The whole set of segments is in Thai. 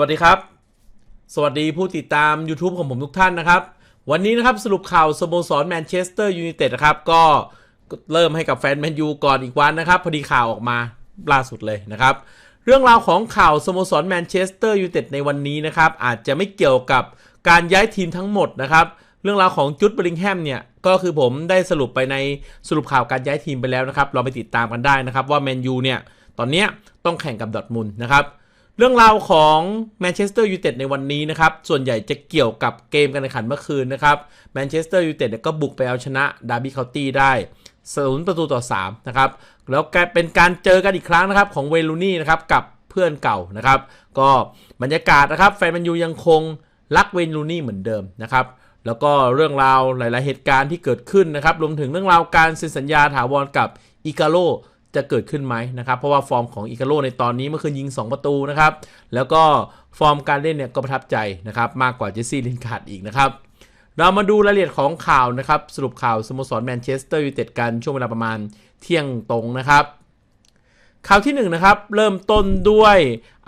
วัสดีครับ สวัสดีผู้ติดตาม YouTube ของผมทุกท่านนะครับ วันนี้นะครับสรุปข่าวสโมสรแมนเชสเตอร์ยูไนเต็ดนะครับ ก็เริ่มให้กับแฟนแมนยูก่อนอีกวันนะครับ พอดีข่าวออกมาล่าสุดเลยนะครับ เรื่องราวของข่าวสโมสรแมนเชสเตอร์ยูไนเต็ดในวันนี้นะครับ อาจจะไม่เกี่ยวกับการย้ายทีมทั้งหมดนะครับ เรื่องราวของจุดบริงแฮมเนี่ยก็คือผมได้สรุปไปในสรุปข่าวการย้ายทีมไปแล้วนะครับเราไปติดตามกันได้นะครับว่าแมนยูเนี่ยตอนนี้ต้องแข่งกับดอทมุนนะครับ เรื่องราวของแมนเชสเตอร์ยูไนเต็ดในวันนี้นะครับ ส่วนใหญ่จะเกี่ยวกับเกมการแข่งขันเมื่อคืนนะครับแมนเชสเตอร์ยูไนเต็ดก็บุกไปเอาชนะดาร์บี้เคาน์ตี้ได้ศูนย์ประตูต่อ3นะครับแล้วเป็นการเจอกันอีกครั้งนะครับของเวลูนี่นะครับกับเพื่อนเก่านะครับ ก็บรรยากาศนะครับแฟนแมนยูยังคงรักเวลูนี่เหมือนเดิมนะครับแล้วก็เรื่องราวหลาย ๆ เหตุการณ์ที่เกิดขึ้นนะครับรวมถึงเรื่องราวการเซ็นสัญญาถาวรกับอิกาโล จะเกิดขึ้นไหมนะครับ เพราะว่าฟอร์มของอิกาโลในตอนนี้เมื่อคืนยิง 2 ประตูนะครับ แล้วก็ฟอร์มการเล่นเนี่ยก็ประทับใจนะครับ มากกว่าเจสซี่ลินคาร์ดอีกนะครับเรามาดูรายละเอียดของข่าวนะครับ สรุปข่าวสโมสรแมนเชสเตอร์ยูไนเต็ดกันช่วงเวลาประมาณเที่ยงตรงนะครับ ข่าวที่1นนะครับเริ่มต้นด้วย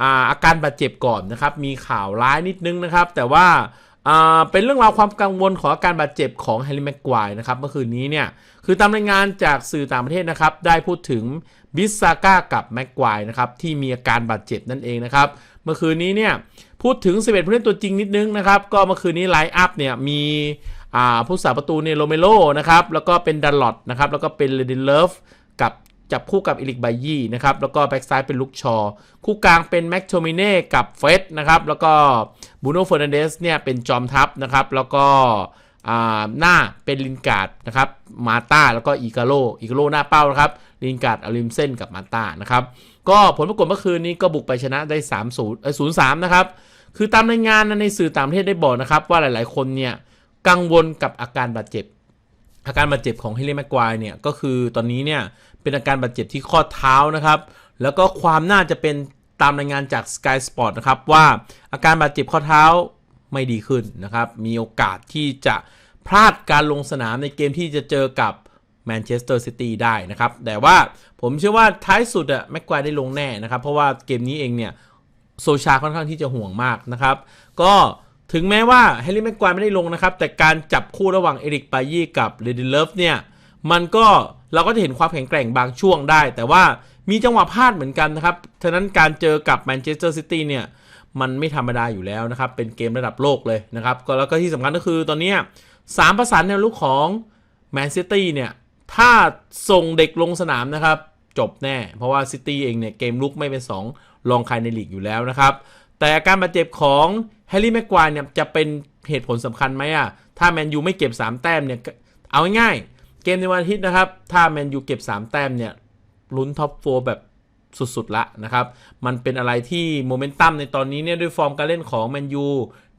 อาอาการบาดเจ็บก่อนนะครับ มีข่าวร้ายนิดนึงนะครับ แต่ว่า เป็นเรื่องราวความกังวลของอาการบาดเจ็บของแฮร์รี่แม็กควายนะครับเมื่อคืนนี้เนี่ยคือตามรายงานจากสื่อต่างประเทศนะครับได้พูดถึงบิสซาก้ากับแม็กควายนะครับที่มีอาการบาดเจ็บนั่นเองนะครับเมื่อคืนนี้เนี่ยพูดถึง 11 ผู้เล่นตัวจริงนิดนึงนะครับก็เมื่อคืนนี้ไลฟ์อัพเนี่ยมีผู้สาประตูเนี่ยโรเมโลนะครับแล้วก็เป็นดันลอตนะครับแล้วก็เป็นเลดินเลิฟกับ จับคู่กับอิลิกไบยี่นะครับ แล้วก็แบ็กซ้ายเป็นลุกชอ คู่กลางเป็นแม็กโทมิเน่กับเฟสนะครับ แล้วก็บูโน่เฟอร์นันเดสเนี่ยเป็นจอมทัพนะครับ แล้วก็หน้าเป็นลินการ์ดนะครับ มาตาแล้วก็อีกาโลอีกาโลหน้าเป้านะครับลินการ์ดอลิมเซนกับมาตานะครับ ก็ผลปรากฏเมื่อคืนนี้ก็บุกไปชนะได้ 3 0เอ้ย0 3 นะครับ คือตามรายงานในสื่อต่างประเทศได้บอกนะครับ ว่าหลาย ๆ คนเนี่ยกังวลกับอาการบาดเจ็บ อาการบาดเจ็บของเฮเลแม็กควายเนี่ยก็คือตอนนี้เนี่ยเป็นอาการบาดเจ็บที่ข้อเท้านะครับ แล้วก็ความน่าจะเป็นตามรายงานจาก Sky Sport นะครับ ว่าอาการบาดเจ็บข้อเท้าไม่ดีขึ้นนะครับ มีโอกาสที่จะพลาดการลงสนามในเกมที่จะเจอกับแมนเชสเตอร์ซิตี้ได้นะครับ แต่ว่าผมเชื่อว่าท้ายสุดอะแม็กควายได้ลงแน่นะครับ เพราะว่าเกมนี้เองเนี่ยโซชาค่อนข้างที่จะห่วงมากนะครับ ก็ ถึงแม้ว่าแฮร์รี่แม็กควายไม่ได้ลงนะครับ แต่การจับคู่ระหว่างเอริกปายี่กับเรดินเลฟเนี่ย มันก็เราก็จะเห็นความแข็งแกร่งบางช่วงได้ แต่ว่ามีจังหวะพลาดเหมือนกันนะครับ ฉะนั้นการเจอกับแมนเชสเตอร์ซิตี้เนี่ย มันไม่ธรรมดาอยู่แล้วนะครับ เป็นเกมระดับโลกเลยนะครับ ก็แล้วก็ที่สำคัญก็คือตอนนี้สามประสานแนวลุกของแมนซิตี้เนี่ย ถ้าส่งเด็กลงสนามนะครับ จบแน่ เพราะว่าซิตี้เองเนี่ยเกมลุกไม่เป็น 2 รองใครในลีกอยู่แล้วนะครับ แต่อาการบาดเจ็บของแฮร์รี่แม็กควายเนี่ยจะเป็นเหตุผลสำคัญไหมอะ ถ้าแมนยูไม่เก็บ 3 แต้มเนี่ย เอาง่ายๆ เกมในวันอาทิตย์นะครับ ถ้าแมนยูเก็บ 3 แต้มเนี่ย ลุ้นท็อปโฟแบบสุดๆละนะครับ มันเป็นอะไรที่โมเมนตัมในตอนนี้เนี่ยด้วยฟอร์มการเล่นของแมนยู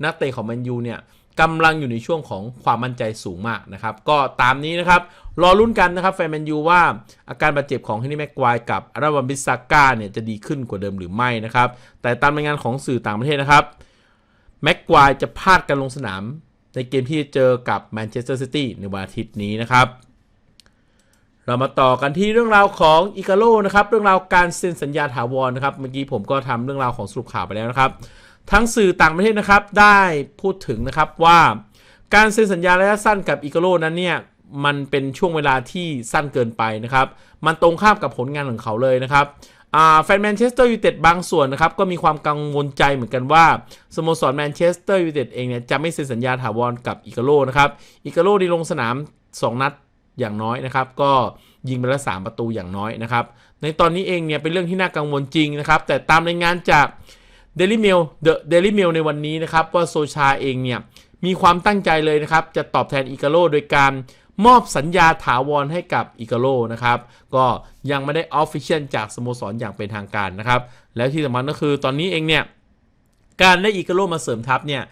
นักเตะของแมนยูเนี่ย กำลังอยู่ในช่วงของความมั่นใจสูงมากนะครับ ก็ตามนี้นะครับ รอลุ้นกันนะครับแฟนแมนยูว่าอาการบาดเจ็บของเฮนรี่แม็กควายกับอาราวันบิสซาก้าเนี่ยจะดีขึ้นกว่าเดิมหรือไม่นะครับ แต่ตามรายงานของสื่อต่างประเทศนะครับแม็กควายจะพลาดการลงสนาม ในเกมที่จะเจอกับแมนเชสเตอร์ซิตี้ในวันอาทิตย์นี้นะครับ เรามาต่อกันที่เรื่องราวของอิกาโลนะครับเรื่องราวการเซ็นสัญญาถาวรนะครับเมื่อกี้ผมก็ทำเรื่องราวของสรุปข่าวไปแล้วนะครับ ทั้งสื่อต่างประเทศนะครับได้พูดถึงนะครับว่าการเซ็นสัญญาระยะสั้นกับอิกาโลนั้นเนี่ยมันเป็นช่วงเวลาที่สั้นเกินไปนะครับ มันตรงข้ามกับผลงานของเขาเลยนะครับแฟนแมนเชสเตอร์ยูไนเต็ดบางส่วนนะครับก็มีความกังวลใจเหมือนกันว่าสโมสรแมนเชสเตอร์ยูไนเต็ดเองเนี่ยจะไม่เซ็นสัญญาถาวรกับอิกาโลนะครับอิกาโลได้ลงสนาม 2 นัดอย่างน้อยนะครับ ก็ยิงไปแล้ว3ประตูอย่างน้อยนะครับ ในตอนนี้เองเนี่ยเป็นเรื่องที่น่ากังวลจริงนะครับ แต่ตามรายงานจาก เดลิเมลเดอะเดลิเมลในวันนี้นะครับว่าโซชาเองเนี่ยมีความตั้งใจเลยนะครับ จะตอบแทนอิกาโลโดยการมอบสัญญาถาวรให้กับอิกาโลนะครับ ก็ยังไม่ได้ออฟฟิเชียลจากสโมสรอย่างเป็นทางการนะครับ แล้วที่สำคัญก็คือตอนนี้เองเนี่ย การได้อิกาโลมาเสริมทัพเนี่ย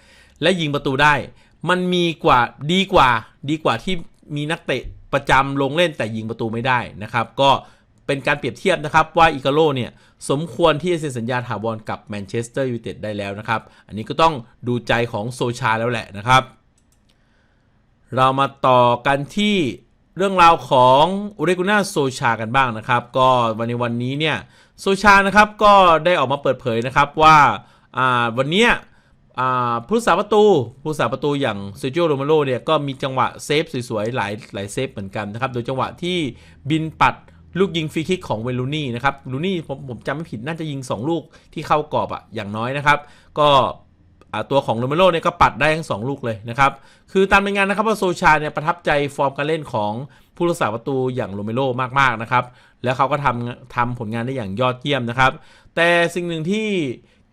และยิงประตูได้ มันมีกว่าดีกว่าดีกว่าที่มีนักเตะประจำลงเล่นแต่ยิงประตูไม่ได้นะครับ ก็ เป็นการเปรียบเทียบนะครับว่าอิกาโลเนี่ยสมควรที่จะเซ็นสัญญาถาวรกับแมนเชสเตอร์ยูไนเต็ดได้แล้วนะครับ อันนี้ก็ต้องดูใจของโซชาแล้วแหละนะครับ เรามาต่อกันที่เรื่องราวของอุเรกุน่าโซชากันบ้างนะครับ ก็วันในวันนี้เนี่ยโซชานะครับก็ได้ออกมาเปิดเผยนะครับว่าวันนี้ผู้รักษาประตูผู้รักษาประตูอย่างเซจิโอโรมาโรเนี่ยก็มีจังหวะเซฟสวยๆหลายหลายเซฟเหมือนกันนะครับ โดยจังหวะที่บินปัด ลูกยิงฟรีคิกของเวลูนี่นะครับลูนี่ผมผมจำไม่ผิดน่าจะยิง 2 ลูกที่เข้ากรอบอะอย่างน้อยนะครับ ก็ตัวของโรเมโรเนี่ยก็ปัดได้ทั้งสองลูกเลยนะครับ คือตามรายงานนะครับว่าโซชาเนี่ยประทับใจฟอร์มการเล่นของผู้รักษาประตูอย่างโรเมโรมากๆนะครับ แล้วเขาก็ทำทำผลงานได้อย่างยอดเยี่ยมนะครับ แต่สิ่งหนึ่งที่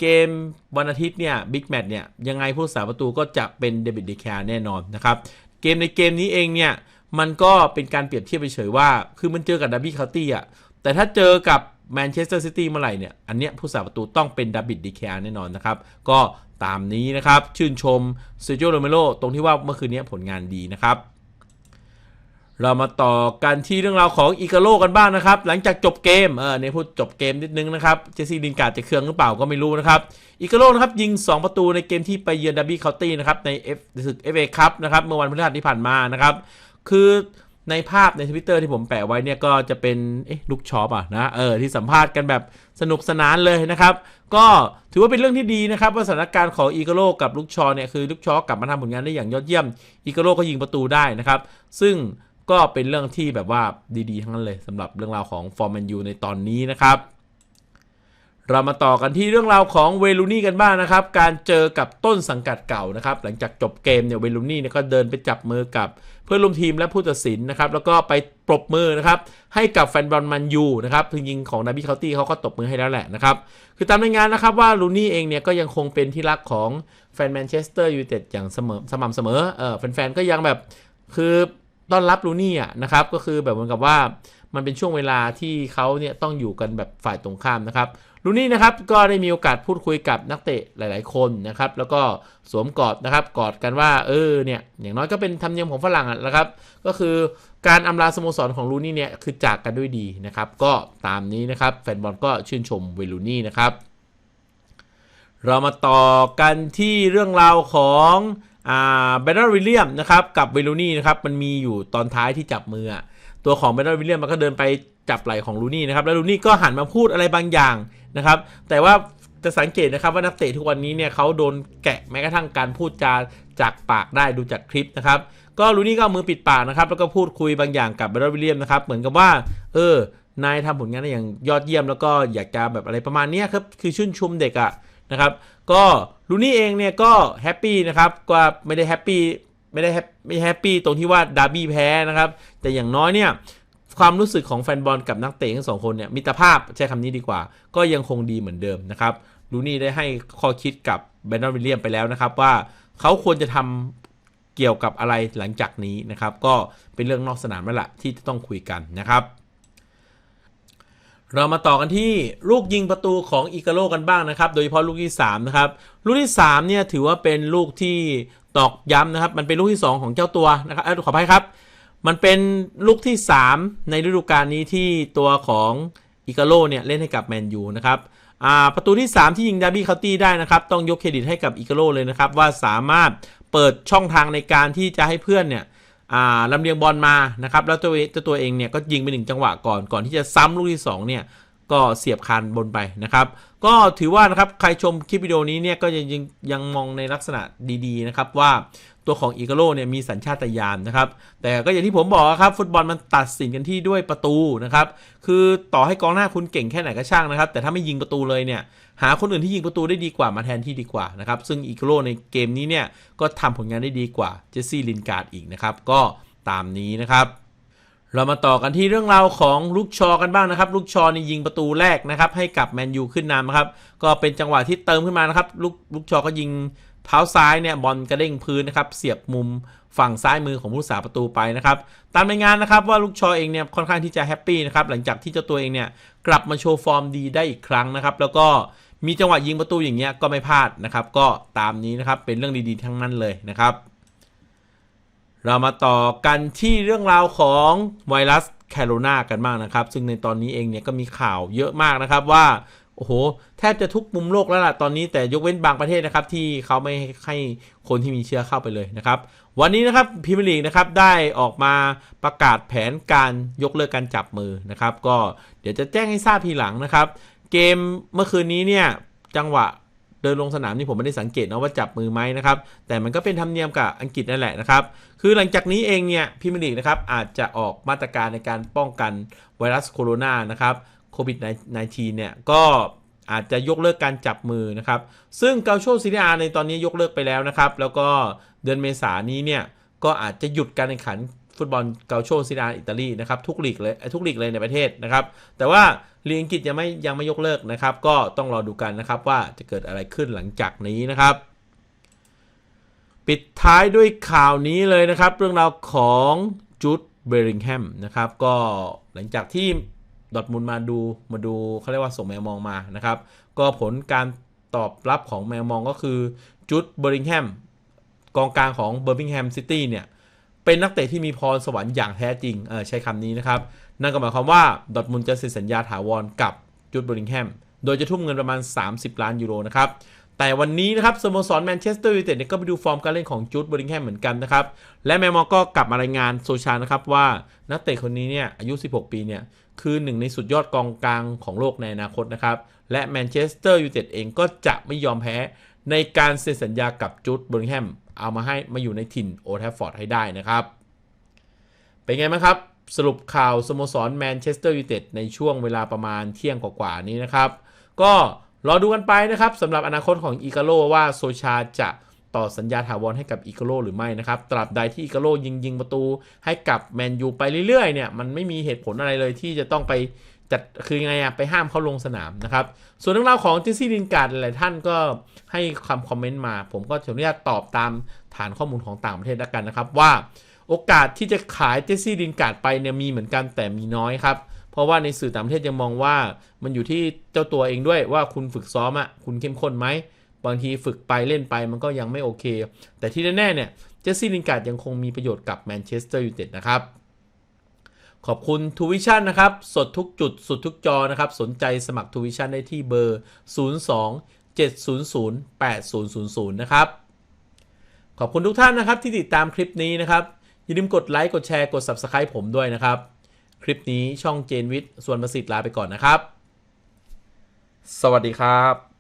เกมวันอาทิตย์เนี่ยบิ๊กแมตช์เนี่ยยังไงผู้รักษาประตูก็จะเป็นเดวิดเดคาแน่นอนนะครับ เกมในเกมนี้เองเนี่ย มันก็เป็นการเปรียบเทียบไปเฉยว่า คือมันเจอกับดับบี้คาตี้อะ แต่ถ้าเจอกับแมนเชสเตอร์ซิตี้เมื่อไหร่เนี่ย อันเนี้ยผู้รักษาประตูต้องเป็นดับบิดดีแคร์แน่นอนนะครับ ก็ตามนี้นะครับ ชื่นชมเซโจโรเมโรตรงที่ว่าเมื่อคืนนี้ผลงานดีนะครับเรามาต่อกันที่เรื่องราวของอีกาโลกันบ้างนะครับ หลังจากจบเกม เออเนี่ยพูดจบเกมนิดนึงนะครับ เจสซี่ลินการ์ดจะเครื่องหรือเปล่าก็ไม่รู้นะครับอีกาโลนะครับยิง 2 ประตูในเกมที่ไปเยือนดับบี้เคาน์ตี้นะครับในเอฟศึกเอฟเอคัพนะครับ เมื่อวันพฤหัสที่ผ่านมานะครับ คือในภาพในทวิตเตอร์ที่ผมแปะไว้เนี่ยก็จะเป็นเอ๊ะลูกชอปอะนะเออที่สัมภาษณ์กันแบบสนุกสนานเลยนะครับ ก็ถือว่าเป็นเรื่องที่ดีนะครับว่าสถานการณ์ของอีกโลกับลูกชอเนี่ยคือลูกชอกลับมาทำผลงานได้อย่างยอดเยี่ยมอีกโลก็ยิงประตูได้นะครับ ซึ่งก็เป็นเรื่องที่แบบว่าดีๆ ทั้งนั้นเลยสำหรับเรื่องราวของฟอร์แมนยูในตอนนี้นะครับ เรามาต่อกันที่เรื่องราวของเวลูนี่กันบ้างนะครับ การเจอกับต้นสังกัดเก่านะครับ หลังจากจบเกมเนี่ยเวลูนี่เนี่ยก็เดินไปจับมือกับเพื่อนร่วมทีมและผู้ตัดสินนะครับ แล้วก็ไปปรบมือนะครับ ให้กับแฟนบอลมันยูนะครับจริงๆของนาบิเคาตี้เขาก็ตบมือให้แล้วแหละนะครับ คือตามรายงานนะครับว่าลูนี่เองเนี่ยก็ยังคงเป็นที่รักของแฟนแมนเชสเตอร์ยูไนเต็ดอย่างเสมอสม่ำเสมอเออแฟนๆก็ยังแบบคือ ต้อนรับลูนี่อะนะครับ ก็คือแบบเหมือนกับว่ามันเป็นช่วงเวลาที่เขาเนี่ยต้องอยู่กันแบบฝ่ายตรงข้ามนะครับลูนี่นะครับก็ได้มีโอกาสพูดคุยกับนักเตะหลาย ๆ คนนะครับ แล้วก็สวมกอดนะครับกอดกันว่าเออเนี่ยอย่างน้อยก็เป็นธรรมเนียมของฝรั่งอะนะครับ ก็คือการอำลาสโมสรของลูนี่เนี่ยคือจากกันด้วยดีนะครับ ก็ตามนี้นะครับแฟนบอลก็ชื่นชมเวลูนี่นะครับ เรามาต่อกันที่เรื่องราวของ อ่าเบรนวิลเลียมนะครับกับเวลูนี่นะครับมันมีอยู่ตอนท้ายที่จับมือ ตัวของเบรนวิลเลียมมันก็เดินไปจับไหล่ของลูนี่นะครับแล้วลูนี่ก็หันมาพูดอะไรบางอย่างนะครับแต่ว่าจะสังเกตนะครับว่านักเตะทุกวันนี้เนี่ยเขาโดนแกะแม้กระทั่งการพูดจาจากปากได้ดูจากคลิปนะครับก็ลูนี่ก็เอามือปิดปากนะครับแล้วก็พูดคุยบางอย่างกับเบรนวิลเลียมนะครับเหมือนกับว่าเออนายทำผลงานได้อย่างยอดเยี่ยมแล้วก็อยากจะแบบอะไรประมาณนี้ครับคือชื่นชมเด็กอะ นะครับ ก็ลูนี่เองเนี่ยก็แฮปปี้นะครับก็ไม่ได้แฮปปี้ไม่ได้แฮปไม่แฮปปี้ตรงที่ว่าดาร์บี้แพ้นะครับ แต่อย่างน้อยเนี่ยความรู้สึกของแฟนบอลกับนักเตะทั้งสองคนเนี่ยมิตรภาพใช้คำนี้ดีกว่า ก็ยังคงดีเหมือนเดิมนะครับลูนี่ได้ให้ข้อคิดกับแบรนดอนวิลเลียมไปแล้วนะครับว่าเขาควรจะทำเกี่ยวกับอะไรหลังจากนี้นะครับ ก็เป็นเรื่องนอกสนามแล้วล่ะที่จะต้องคุยกันนะครับ เรามาต่อกันที่ลูกยิงประตูของอิกาโลกันบ้างนะครับ โดยเฉพาะลูกที่3นะครับ ลูกที่3เนี่ยถือว่าเป็นลูกที่ตอกย้ำนะครับ มันเป็นลูกที่ 2 ของเจ้าตัวนะครับอขออภัยครับ มันเป็นลูกที่ 3 ในฤดูกาลนี้ที่ตัวของอิกาโลเนี่ยเล่นให้กับแมนยูนะครับประตูที่ 3 ที่ยิงดาร์บี้เคาตี้ได้นะครับ ต้องยกเครดิตให้กับอิกาโลเลยนะครับว่าสามารถเปิดช่องทางในการที่จะให้เพื่อนเนี่ย ลำเลียงบอลมานะครับแล้วตัวจ้าตัวเองเนี่ยก็ยิงไปหนึ่งจังหวะก่อนก่อนที่จะซ้ำลูกที่สองเนี่ยก็เสียบคานบนไปนะครับ ก็ถือว่านะครับใครชมคลิปวิดีโอนี้เนี่ยก็ยังยังมองในลักษณะดีๆนะครับว่า ตัวของอีกาโลเนี่ยมีสัญชาตญาณนะครับ แต่ก็อย่างที่ผมบอกครับฟุตบอลมันตัดสินกันที่ด้วยประตูนะครับ คือต่อให้กองหน้าคุณเก่งแค่ไหนก็ช่างนะครับ แต่ถ้าไม่ยิงประตูเลยเนี่ยหาคนอื่นที่ยิงประตูได้ดีกว่ามาแทนที่ดีกว่านะครับ ซึ่งอีกาโลในเกมนี้เนี่ยก็ทำผลงานได้ดีกว่าเจสซี่ลินการ์ดอีกนะครับ ก็ตามนี้นะครับ เรามาต่อกันที่เรื่องราวของลูกชอกันบ้างนะครับ ลูกชอนี่ยิงประตูแรกนะครับ ให้กับแมนยูขึ้นนำครับ ก็เป็นจังหวะที่เติมขึ้นมานะครับ ลูกลูกชอก็ยิงเท้าซ้ายเนี่ยบอลกระเด้งพื้นนะครับเสียบมุมฝั่งซ้ายมือของผู้รักษาประตูไปนะครับตามรายงานนะครับว่าลูกชอเองเนี่ยค่อนข้างที่จะแฮปปี้นะครับหลังจากที่เจ้าตัวเองเนี่ยกลับมาโชว์ฟอร์มดีได้อีกครั้งนะครับ แล้วก็มีจังหวะยิงประตูอย่างเงี้ยก็ไม่พลาดนะครับ ก็ตามนี้นะครับเป็นเรื่องดีๆทั้งนั้นเลยนะครับ เรามาต่อกันที่เรื่องราวของไวรัสแคโรนากันบ้างนะครับ ซึ่งในตอนนี้เองเนี่ยก็มีข่าวเยอะมากนะครับว่า โอ้โห แทบจะทุกมุมโลกแล้วล่ะตอนนี้แต่ยกเว้นบางประเทศนะครับ ที่เขาไม่ให้คนที่มีเชื้อเข้าไปเลยนะครับ วันนี้นะครับพรีเมียร์ลีกนะครับได้ออกมาประกาศแผนการยกเลิกการจับมือนะครับ ก็เดี๋ยวจะแจ้งให้ทราบทีหลังนะครับ เกมเมื่อคืนนี้เนี่ยจังหวะ ดินลงสนามนี่ผมไม่ได้สังเกตนะว่าจับมือไหมนะครับแต่มันก็เป็นธรรมเนียมกับอังกฤษนั่นแหละนะครับคือหลังจากนี้เองเนี่ยพิมลีกนะครับอาจจะออกมาตรการในการป้องกันไวรัสโคโรนานะครับโควิด -19 เนี่ยก็อาจจะยกเลิกการจับมือนะครับ ซึ่งเกาโชซีเรียในตอนนี้ยกเลิกไปแล้วนะครับ แล้วก็เดือนเมษานนี้เนี่ย ก็อาจจะหยุดการแข่งขันฟุตบอลเกาโชซีเรียอิตาลีนะครับ ทุกลีกเลยทุกลีกเลยในประเทศนะครับ แต่ว่า ลีกอังกฤษยังไม่ยังไม่ยกเลิกนะครับ ก็ต้องรอดูกันนะครับว่าจะเกิดอะไรขึ้นหลังจากนี้นะครับ ปิดท้ายด้วยข่าวนี้เลยนะครับ เรื่องราวของจูดเบริงแฮมนะครับก็หลังจากที่ดอทมุนมาดูมาดูเขาเรียกว่าส่งแมวมองมานะครับ ก็ผลการตอบรับของแมวมองก็คือจูดเบริงแฮมกองกลางของเบอร์มิงแฮมซิตี้เนี่ยเป็นนักเตะที่มีพรสวรรค์อย่างแท้จริงเออใช้คำนี้นะครับ นั่นก็หมายความว่าดอทมุนจะเซ็นสัญญาถาวรกับจูดบริงแฮม โดยจะทุ่มเงินประมาณ 30 ล้านยูโรนะครับแต่วันนี้นะครับสโมสรแมนเชสเตอร์ยูไนเต็ดก็ไปดูฟอร์มการเล่นของจูดบริงแฮมเหมือนกันนะครับ และแมมมอก็กลับมารายงานโซชานะครับว่านักเตะคนนี้เนี่ยอายุ 16 ปีเนี่ยคือหนึ่งในสุดยอดกองกลางของโลกในอนาคตนะครับ และแมนเชสเตอร์ยูไนเต็ดเองก็จะไม่ยอมแพ้ในการเซ็นสัญญากับจูดบริงแฮมเอามาให้มาอยู่ในถิ่นโอทฟฟอร์ดให้ได้นะครับ เป็นไงบ้างครับ สรุปข่าวสโมสรแมนเชสเตอร์ยูไนเต็ดในช่วงเวลาประมาณเที่ยงกว่าๆนี้นะครับ ก็รอดูกันไปนะครับสำหรับอนาคตของอีกาโลว่าโซชาจะต่อสัญญาถาวรให้กับอีกาโลหรือไม่นะครับ ตราบใดที่อีกาโลยิงยิงประตูให้กับแมนยูไปเรื่อยๆเนี่ยมันไม่มีเหตุผลอะไรเลยที่จะต้องไปจัดคือไงอะไปห้ามเขาลงสนามนะครับ ส่วนเรื่องราวของเจสซี่ลินการ์ดหลายท่านก็ให้คำคอมเมนต์มา ผมก็ขออนุญาตตอบตามฐานข้อมูลของต่างประเทศแล้วกันนะครับว่า โอกาสที่จะขายเจสซี่ลินการ์ดไปเนี่ยมีเหมือนกันแต่มีน้อยครับ เพราะว่าในสื่อต่างประเทศยังมองว่ามันอยู่ที่เจ้าตัวเองด้วยว่าคุณฝึกซ้อมอะคุณเข้มข้นไหมบางทีฝึกไปเล่นไปมันก็ยังไม่โอเค แต่ที่แน่ๆเนี่ยเจสซี่ลินการ์ดยังคงมีประโยชน์กับแมนเชสเตอร์ยูไนเต็ดนะครับขอบคุณทูวิชั่นนะครับ สดทุกจุดสุดทุกจอนะครับ สนใจสมัครทูวิชั่นได้ที่เบอร์ 02 700 8000 นะครับ ขอบคุณทุกท่านนะครับที่ติดตามคลิปนี้นะครับ อย่าลืมกดไลค์กดแชร์กด Subscribe ผมด้วยนะครับ คลิปนี้ช่องเจนวิทย์ส่วนประสิทธิ์ลาไปก่อนนะครับ สวัสดีครับ